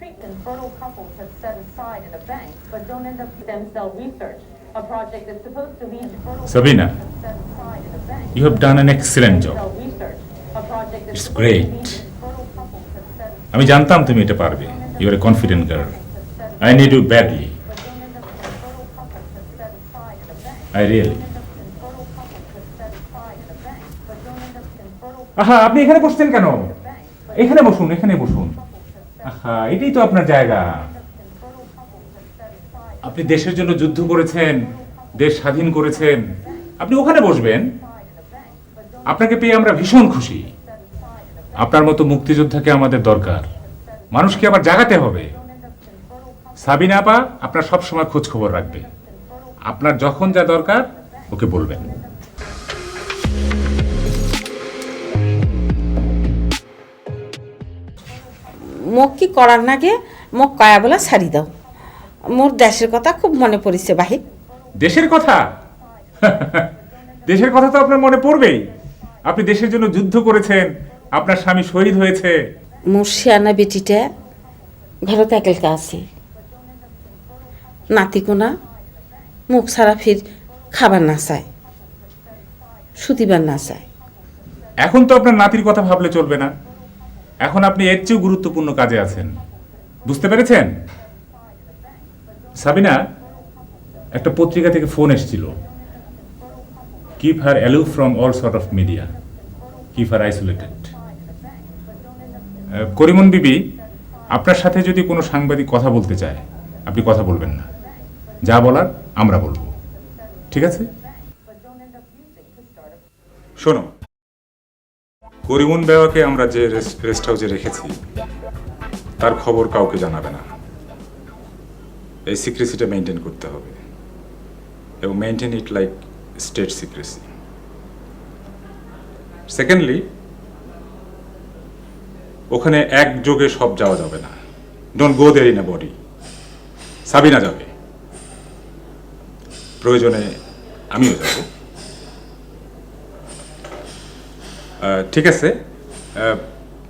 treatment fertile couples have set aside in a bank, but don't end up stem cell research, a project that's supposed to lead to fertile Sabina, couples have set aside in a bank. You have done an excellent job. It's great. আমি জানতাম তুমি এটা পারবে you are a confident girl I need you badly. I really আহা আপনি এখানে বসছেন কেন এখানে বসুন এখানে বসুন এটাই তো আপনার জায়গা। আপনি দেশের জন্য যুদ্ধ করেছেন, দেশ স্বাধীন করেছেন। আপনি ওখানে বসবেন। আপনাকে পেয়ে আমরা ভীষণ খুশি. আপনার মতো মুক্তিযোদ্ধাকে আমাদের দরকার। মানুষকে আবার জাগাতে হবে। সাবিনা আপা, আপনার সব সময় খোঁজ খবর রাখবে। আপনার যখন যা দরকার, ওকে বলবেন। মোক কি করার নাগে মোক কয়া বলে ছাড়ি দাও। মোর দেশের কথা খুব মনে পড়িছে বাহির। দেশের কথা? দেশের কথা তো আপনার মনে পড়বেই। আপনি দেশের জন্য যুদ্ধ করেছেন আপনার স্বামী শহীদ হয়েছে। মোর শিয়ানা বেটিটা ঘরত একেলকা আছে। নাতিকোনা মুখ ছাড়া ফির খাবার না চায় সুতিবার না চায়। এখন তো আপনার নাতির কথা ভাবলে চলবে না। এখন আপনি এর চেয়েও গুরুত্বপূর্ণ কাজে আছেন। বুঝতে পেরেছেন? সাবিনা, একটা পত্রিকা থেকে ফোন এসেছিল। Keep her aloof from all sort of media keep her isolated Karimon Bibi, আপনার সাথে যদি কোনো সাংবাদিক কথা বলতে চায়, আপনি কথা বলবেন না। যা বলার আমরা বলব। ঠিক আছে? শোনো করিমুন বেওয়াকে আমরা যে রেস্ট হাউসে রেখেছি, তার খবর কাউকে জানাবে না। এই সিক্রেসিটা মেনটেন করতে হবে। এবং maintain it like state secrecy secondly ওখানে একযোগে সব যাওয়া যাবে না। Don't go there in a body Sabina যাবে। প্রয়োজনে আমিও যাব আহ, ঠিক আছে।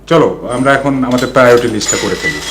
চলো আমরা এখন আমাদের প্রায়োরিটি লিস্টটা করে ফেলি।